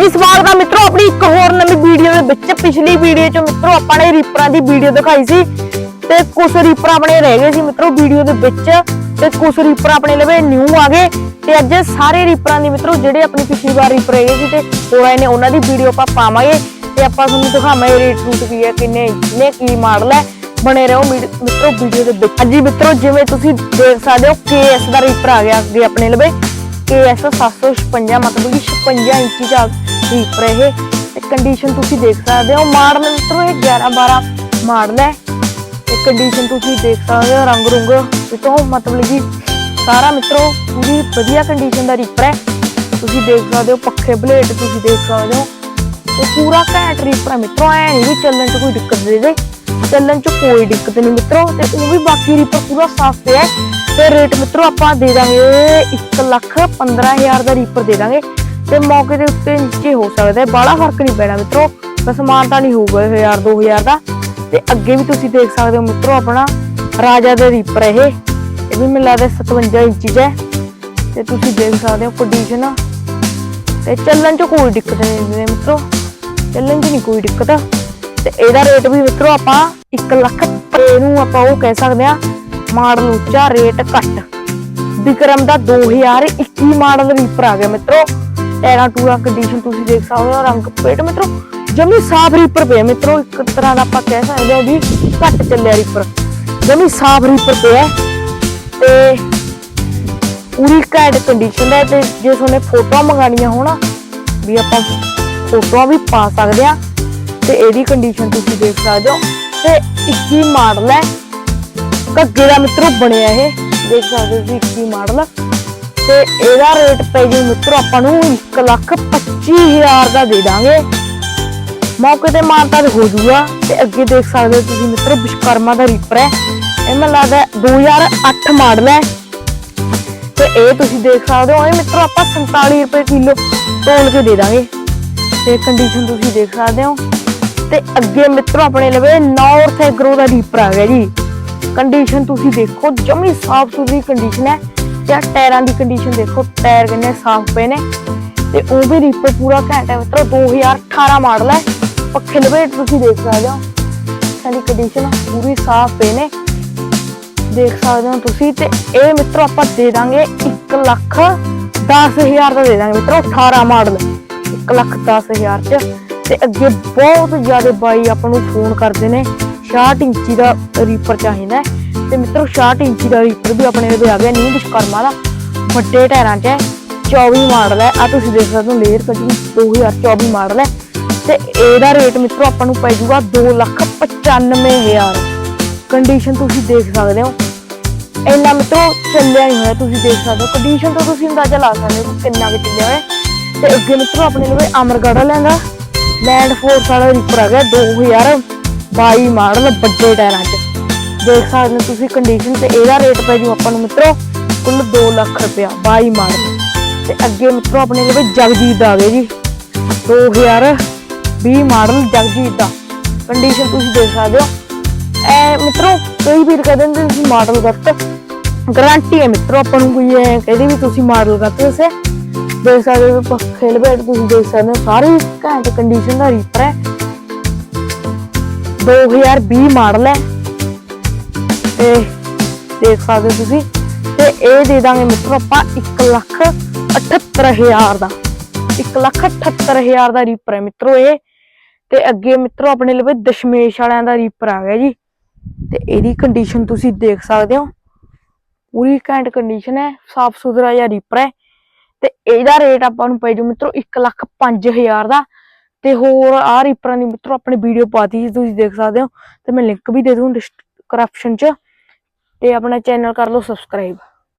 ਹਾਂਜੀ ਸਵਾਗਤ ਹੈ ਮਿੱਤਰੋ ਆਪਣੀ ਇੱਕ ਹੋਰ ਨਵੀਂ ਵੀਡੀਓ ਦੇ ਵਿੱਚ। ਪਿਛਲੀ ਵੀਡੀਓ 'ਚ ਮਿੱਤਰੋ ਆਪਾਂ ਨੇ ਰੀਪਰਾਂ ਦੀ ਵੀਡੀਓ ਦਿਖਾਈ ਸੀ ਤੇ ਕੁਝ ਰੀਪਰ ਆਪਣੇ ਰਹਿ ਗਏ ਸੀ ਮਿੱਤਰੋ ਵੀਡੀਓ ਦੇ ਵਿੱਚ ਤੇ ਕੁਝ ਰੀਪਰ ਆਪਣੇ ਲਵੇ ਨਿਊ ਆ ਗਏ। ਤੇ ਅੱਜ ਸਾਰੇ ਰੀਪਰਾਂ ਦੀ ਮਿੱਤਰੋ ਜਿਹੜੇ ਆਪਣੀ ਪਿਛਲੀ ਵਾਰ ਰੀਪਰ ਰਹਿ ਸੀ ਤੇ ਹੋਰ ਨੇ, ਉਹਨਾਂ ਦੀ ਵੀਡੀਓ ਆਪਾਂ ਪਾਵਾਂਗੇ। ਤੇ ਆਪਾਂ ਤੁਹਾਨੂੰ ਦਿਖਾਵਾਂਗੇ ਰੇਟ ਰੂਟ ਕੀ ਹੈ ਕਿੰਨੇ ਨੇ ਕੀ ਮਾਡਲ ਹੈ ਬਣੇ ਰਹੋ ਮੀਡ- ਮਿੱਤਰੋ ਵੀਡੀਓ ਦੇ ਵਿੱਚ। ਹਾਂਜੀ ਮਿੱਤਰੋ, ਜਿਵੇਂ ਤੁਸੀਂ ਦੇਖ ਸਕਦੇ ਹੋ KS ਦਾ ਰੀਪਰ ਆ ਗਿਆ ਅੱਗੇ ਆਪਣੇ ਲਵੇ। KS 756 ਮਤਲਬ ਕਿ 56 ਇੰਚੀ ਦਾ ਰੀਪਰ ਇਹ। ਤੇ ਕੰਡੀਸ਼ਨ ਤੁਸੀਂ ਦੇਖ ਸਕਦੇ ਹੋ। ਮਾਡਲ ਮਿੱਤਰੋ ਇਹ 11 12 ਮਾਡਲ ਹੈ। ਤੇ ਕੰਡੀਸ਼ਨ ਤੁਸੀਂ ਦੇਖ ਸਕਦੇ ਹੋ। ਰੰਗ ਰੁੰਗ ਇਹ ਮਤਲਬ ਕਿ ਸਾਰਾ ਮਿੱਤਰੋ, ਪੂਰੀ ਵਧੀਆ ਕੰਡੀਸ਼ਨ ਦਾ ਰੀਪਰ ਹੈ। ਤੁਸੀਂ ਦੇਖ ਸਕਦੇ ਹੋ, ਪੱਖੇ ਬਲੇਡ ਤੁਸੀਂ ਦੇਖ ਸਕਦੇ ਹੋ। ਤੇ ਪੂਰਾ ਘੈਂਟ ਰੀਪਰ ਹੈ ਮਿੱਤਰੋ। ਐ ਨਹੀਂ ਵੀ ਚੱਲਣ 'ਚ ਕੋਈ ਦਿੱਕਤ ਦੇ ਦੇ। ਚੱਲਣ 'ਚ ਕੋਈ ਦਿੱਕਤ ਨਹੀਂ ਮਿੱਤਰੋ। ਤੇ ਉਹ ਵੀ ਬਾਕੀ ਰੀਪਰ ਪੂਰਾ ਸਾਫ਼ ਪਿਆ ਹੈ। ਤੇ ਰੇਟ ਮਿੱਤਰੋ ਆਪਾਂ ਦੇ ਦਾਂਗੇ 1 ਲੱਖ 15000 ਦਾ ਰੀਪਰ ਦੇ ਦਾਂਗੇ। ਤੇ ਮੌਕੇ ਦੇ ਉੱਤੇ ਨੀਚੇ ਹੋ ਸਕਦਾ ਹੈ। ਬਾਹਲਾ ਫ਼ਰਕ ਨਹੀਂ ਪੈਣਾ ਮਿੱਤਰੋ। ਬਸ ਸਮਾਨ ਤਾਂ ਨਹੀਂ ਹੋਊਗਾ 1000 2000 ਦਾ ਤੇ ਅੱਗੇ ਵੀ ਤੁਸੀਂ ਦੇਖ ਸਕਦੇ ਹੋ ਮਿੱਤਰੋ ਆਪਣਾ ਰਾਜਾ ਦਾ ਰੀਪਰ ਇਹ। ਇਹ ਵੀ ਮੈਨੂੰ ਲੱਗਦਾ 57 ਇੰਚੀ ਹੈ। ਤੇ ਤੁਸੀਂ ਦੇਖ ਸਕਦੇ ਹੋ ਕੰਡੀਸ਼ਨ ਤੇ ਚੱਲਣ 'ਚ ਕੋਈ ਦਿੱਕਤ ਨਹੀਂ ਮਿੱਤਰੋ। ਚੱਲਣ 'ਚ ਨਹੀਂ ਕੋਈ ਦਿੱਕਤ। ਤੇ ਇਹਦਾ ਰੇਟ ਵੀ ਮਿੱਤਰੋ ਆਪਾਂ 1 ਲੱਖ ਇਹਨੂੰ ਆਪਾਂ ਉਹ ਕਹਿ ਸਕਦੇ ਆ ਮਾਡਲ ਉੱਚਾ ਰੇਟ ਘੱਟ। ਵਿਕਰਮ ਦਾ 2021 ਮਾਡਲ ਰੀਪਰ ਆ ਗਿਆ ਮਿੱਤਰੋ। ਟੈਰਾਂ ਟੂਰਾ ਕੰਡੀਸ਼ਨ ਤੁਸੀਂ ਦੇਖ ਸਕਦੇ ਹੋ ਰੰਗ ਪੇਟ ਮਿੱਤਰੋ, ਜਮੀ ਸਾਫ਼ ਰੀਪਰ ਪਿਆ ਮਿੱਤਰੋ, ਇੱਕ ਤਰ੍ਹਾਂ ਦਾ ਆਪਾਂ ਕਹਿ ਸਕਦੇ ਹਾਂ ਵੀ ਘੱਟ ਚੱਲਿਆ ਰੀਪਰ ਜਮੀ ਸਾਫ਼ ਰੀਪਰ ਪਿਆ ਤੇ ਪੂਰੀ ਘੈਂਟ ਕੰਡੀਸ਼ਨ ਹੈ ਤੇ ਜੇ ਤੁਹਾਨੂੰ ਫੋਟੋਆਂ ਮੰਗਾਣੀਆਂ ਹੋਣਾ, ਵੀ ਆਪਾਂ ਫੋਟੋਆਂ ਵੀ ਪਾ ਸਕਦੇ ਆ ਤੇ ਇਹਦੀ ਕੰਡੀਸ਼ਨ ਤੁਸੀਂ ਦੇਖ ਸਕਦੇ ਹੋ। ਤੇ 21 ਮਾਡਲ ਹੈ, ਘੱਗੇ ਦਾ ਮਿੱਤਰੋ ਬਣਿਆ ਇਹ, ਦੇਖ ਸਕਦੇ ਹੋ ਤੁਸੀਂ 21 ਮਾਡਲ ਤੇ ਇਹਦਾ ਰੇਟ ਪੈ ਜੀ ਮਿੱਤਰੋ, ਆਪਾਂ ਨੂੰ 1 ਲੱਖ 25000 ਦਾ ਦੇ ਦਾਂਗੇ। ਮੌਕੇ ਤੇ ਮਾਨਤਾ ਹੋ ਜੂਗਾ ਤੇ ਅੱਗੇ ਦੇਖ ਸਕਦੇ ਹੋ ਤੁਸੀਂ ਮਿੱਤਰੋ ਵਿਸ਼ਕਰਮਾ ਦਾ ਰੀਪਰ ਹੈ। ਇਹ ਮੈਨੂੰ ਲੱਗਦਾ 2008 ਮਾਡਲ ਹੈ। ਤੇ ਇਹ ਤੁਸੀਂ ਦੇਖ ਸਕਦੇ ਹੋ ਇਹ ਮਿੱਤਰੋ ਆਪਾਂ 47 ਰੁਪਏ ਕਿਲੋ ਤੋਲ ਕੇ ਦੇ ਦਾਂਗੇ। ਤੇ ਕੰਡੀਸ਼ਨ ਤੁਸੀਂ ਦੇਖ ਸਕਦੇ ਹੋ। ਤੇ ਅੱਗੇ ਮਿੱਤਰੋ, ਆਪਣੇ ਲਵੇ ਨਾਰਥ ਐਗਰੋ ਦਾ ਰੀਪਰ ਆ ਗਿਆ ਜੀ। ਕੰਡੀਸ਼ਨ ਤੁਸੀਂ ਦੇਖੋ, ਜਮੀ ਸਾਫ਼ ਸੁਥਰੀ ਕੰਡੀਸ਼ਨ ਹੈ। ਤੇ ਟਾਇਰਾਂ ਦੀ ਕੰਡੀਸ਼ਨ ਦੇਖੋ, ਟਾਇਰ ਕਿੰਨੇ ਸਾਫ਼ ਪਏ ਨੇ। ਤੇ ਉਹ ਵੀ ਰੀਪਰ ਪੂਰਾ ਘੈਂਟ ਹੈ ਮਿੱਤਰੋ 2018 ਮਾਡਲ ਹੈ। ਪੱਖੇ ਲਵੇਟ ਤੁਸੀਂ ਦੇਖ ਸਕਦੇ ਹੋ। ਸਾਡੀ ਕੰਡੀਸ਼ਨ ਪੂਰੀ ਸਾਫ਼ ਪਏ ਨੇ। ਦੇਖ ਸਕਦੇ ਹੋ ਤੁਸੀਂ ਤੇ ਇਹ ਮਿੱਤਰੋ ਆਪਾਂ ਦੇ ਦਾਂਗੇ 1 ਲੱਖ 10000 ਦਾ ਦੇ ਦਾਂਗੇ ਮਿੱਤਰੋ 18 ਮਾਡਲ 1 ਲੱਖ 10000 ਚ। ਤੇ ਅੱਗੇ ਬਹੁਤ ਜ਼ਿਆਦਾ ਬਾਈ ਆਪਾਂ ਨੂੰ ਫੋਨ ਕਰਦੇ ਨੇ। 66 ਇੰਚੀ ਦਾ ਰੀਪਰ ਚਾਹੀਦਾ ਹੈ। ਤੇ ਮਿੱਤਰੋ 66 ਇੰਚੀ ਦਾ ਰੀਪਰ ਵੀ ਆਪਣੇ ਕੋਲ ਆ ਗਿਆ ਨਿਊ ਵਿਸ਼ਕਰਮਾ ਦਾ। ਵੱਡੇ ਟਾਇਰਾਂ 'ਚ ਹੈ 24 ਮਾਡਲ ਹੈ। ਆ ਤੁਸੀਂ ਦੇਖ ਸਕਦੇ ਹੋ ਲੇਅਰ ਕੱਢੀ 2024 ਮਾਡਲ ਹੈ। ਤੇ ਇਹਦਾ ਰੇਟ ਮਿੱਤਰੋ ਆਪਾਂ ਨੂੰ ਪੈ ਜਾਊਗਾ 2 ਲੱਖ 95000 ਕੰਡੀਸ਼ਨ ਤੁਸੀਂ ਦੇਖ ਸਕਦੇ ਹੋ। ਇੰਨਾ ਮਿੱਤਰੋ ਚੱਲਿਆ ਨਹੀਂ ਹੋਇਆ, ਤੁਸੀਂ ਦੇਖ ਸਕਦੇ ਹੋ। ਕੰਡੀਸ਼ਨ ਤੋਂ ਤੁਸੀਂ ਅੰਦਾਜ਼ਾ ਲਾ ਸਕਦੇ ਹੋ ਕਿੰਨਾ ਕੁ ਚੱਲਿਆ ਹੋਇਆ ਤੇ ਅੱਗੇ ਮਿੱਤਰੋ ਆਪਣੇ ਲਈ ਅਮਰਗੜਾ ਲੈਂਦਾ ਲੈਂਡ ਫੋਰਸ ਵਾਲਾ ਰੀਪਰ ਆ ਗਿਆ 2022 ਮਾਡਲ ਵੱਡੇ ਟਾਇਰਾਂ 'ਚ। ਦੇਖ ਸਕਦੇ ਹੋ ਤੁਸੀਂ ਕੰਡੀਸ਼ਨ ਤੇ ਇਹਦਾ ਰੇਟ ਪੈ ਜੂ ਆਪਾਂ ਨੂੰ ਮਿੱਤਰੋ ਕੁੱਲ 2 ਲੱਖ ਰੁਪਇਆ 22 ਮਾਡਲ ਤੇ ਅੱਗੇ ਮਿੱਤਰੋ ਆਪਣੇ ਲਈ ਜਗਜੀਤ ਆ ਗਏ ਜੀ। 2020 ਮਾਡਲ ਜਗਜੀਤ ਦਾ। ਕੰਡੀਸ਼ਨ ਤੁਸੀਂ ਦੇਖ ਸਕਦੇ ਹੋ। ਐ ਮਿੱਤਰੋ, ਕਈ ਵੀਰ ਕਹਿੰਦੇ ਨੇ ਤੁਸੀਂ ਮਾਡਲ ਗਲਤ। ਗਾਰੰਟੀ ਹੈ ਮਿੱਤਰੋ ਆਪਾਂ ਨੂੰ ਕੋਈ ਐ ਕਹਿੰਦੇ ਵੀ ਤੁਸੀਂ ਮਾਡਲ ਗਲਤ ਦੱਸੇ ਦੇਖ ਸਕਦੇ ਹੋ ਪੱਖੇ ਲਪੇਟ ਤੁਸੀਂ ਦੇਖ ਸਕਦੇ ਹੋ, ਸਾਰੀ ਘੈਂਟ ਕੰਡੀਸ਼ਨ ਦਾ ਰੀਪਰ ਹੈ। 2020 ਮਾਡਲ ਹੈ। ਤੇ ਦੇਖ ਸਕਦੇ ਹੋ ਤੁਸੀਂ ਤੇ ਇਹ ਦੇ ਦਾਂਗੇ ਮਿੱਤਰੋ ਆਪਾਂ 1 ਲੱਖ 78000 ਦਾ 1 ਲੱਖ 78000 ਦਾ ਰੀਪਰ ਹੈ ਮਿੱਤਰੋ ਇਹ। ਤੇ ਅੱਗੇ ਮਿੱਤਰੋ ਆਪਣੇ ਲਈ ਦਸ਼ਮੇਸ਼ ਵਾਲਿਆਂ ਦਾ ਰੀਪਰ ਆ ਗਿਆ ਜੀ। ਤੇ ਇਹਦੀ ਕੰਡੀਸ਼ਨ ਤੁਸੀਂ ਦੇਖ ਸਕਦੇ ਹੋ। ਪੂਰੀ ਘੈਂਟ ਕੰਡੀਸ਼ਨ ਹੈ, ਸਾਫ਼ ਸੁਥਰਾ ਜਿਹਾ ਰੀਪਰ ਹੈ। ਤੇ ਇਹਦਾ ਰੇਟ ਆਪਾਂ ਨੂੰ ਪੈ ਜੂ ਮਿੱਤਰੋ 1 ਲੱਖ 5000 ਦਾ। ਤੇ ਹੋਰ ਆ ਰੀਪਰਾਂ ਦੀ ਮਿੱਤਰੋ ਆਪਣੀ ਵੀਡੀਓ ਪਾਤੀ ਸੀ, ਤੁਸੀਂ ਦੇਖ ਸਕਦੇ ਹੋ। ਤੇ ਮੈਂ ਲਿੰਕ ਵੀ ਦੇ ਦੂੰ ਡਿਸਕ੍ਰਿਪਸ਼ਨ 'ਚ। ਤੇ ਆਪਣਾ ਚੈਨਲ ਕਰ ਲਓ ਸਬਸਕ੍ਰਾਈਬ